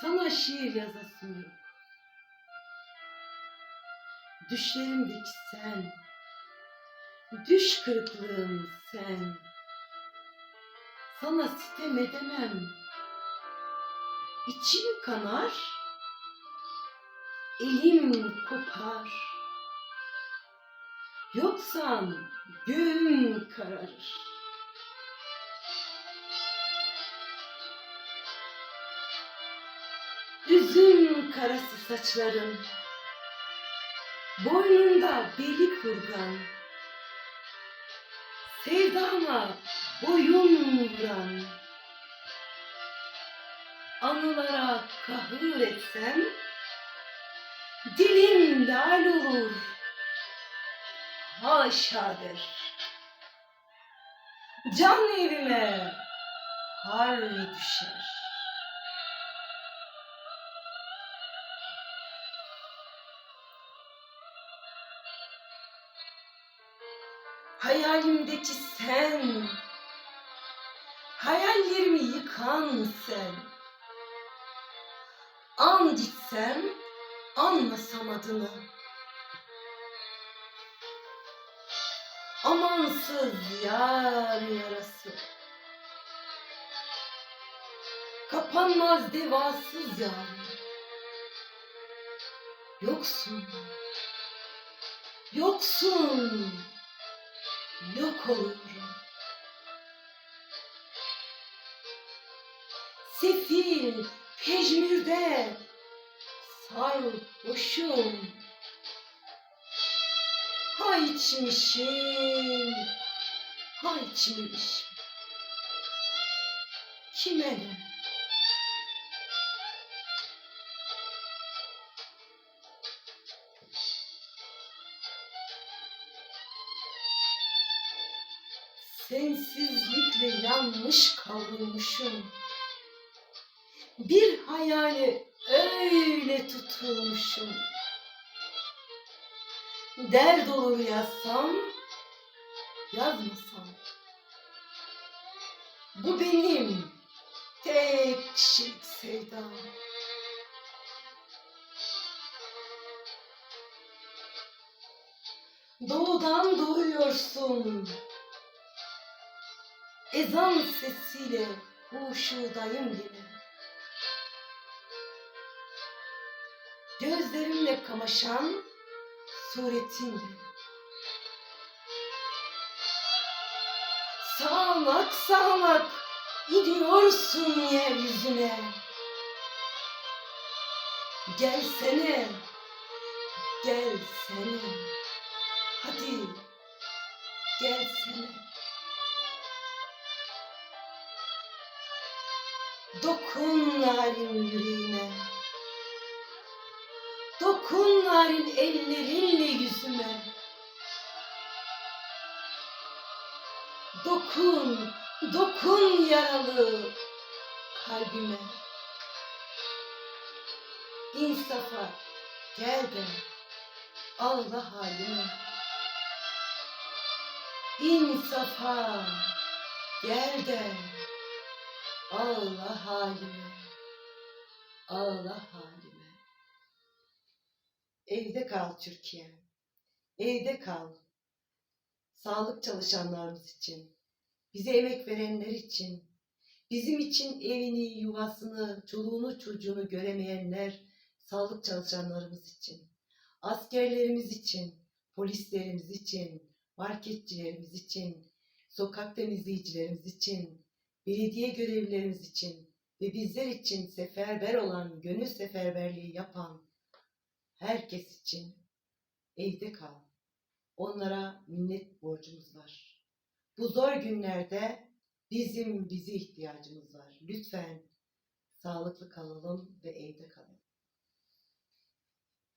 Sana şiir yazasım yok. Düşlerimdeki sen, düş kırıklığım sen. Sana sitem edemem. İçim kanar, elim kopar. Yoksan göğüm kararır. Üzüm karası saçların, boynunda beli kurgan, sevdama boyun vuran, anılara kahır etsem, dilim lal olur, haşadır. Can evime har düşer. Hayalimdeki sen, hayallerimi yıkan sen. And içsem, anmasam adını. Amansız yar yarası. Kapanmaz devasız yar. Yoksun, yoksun yok oluyorum. Sefil, pejmürde, sarhoşum. Ha içmişim, ha içmemişim. Kime ne? Sensizlikle yanmış kavrulmuşum. Bir hayale öyle tutulmuşum. Dert olur yazsam, yazmasam. Bu benim tek kişilik sevdam. Doğudan doğuyorsun. Ezan sesiyle huşudayım yine. Gözlerimle kamaşan suretinle. Sağanak sağanak iniyorsun yeryüzüne. Gelsene, gelsene. Hadi gelsene. Dokun narin yüreğime. Dokun narin ellerinle yüzüme. Dokun, dokun yaralı kalbime. İnsafa gel de Allah halime. İnsafa gel de Allah halime. Allah halime. Evde kal Türkiye. Evde kal. Sağlık çalışanlarımız için, bize emek verenler için, bizim için evini, yuvasını, çoluğunu, çocuğunu göremeyenler, sağlık çalışanlarımız için, askerlerimiz için, polislerimiz için, marketçilerimiz için, sokak temizleyicilerimiz için, belediye görevlilerimiz için ve bizler için seferber olan, gönül seferberliği yapan herkes için evde kal. Onlara minnet borcumuz var. Bu zor günlerde bizim bizi ihtiyacımız var. Lütfen sağlıklı kalalım ve evde kalalım.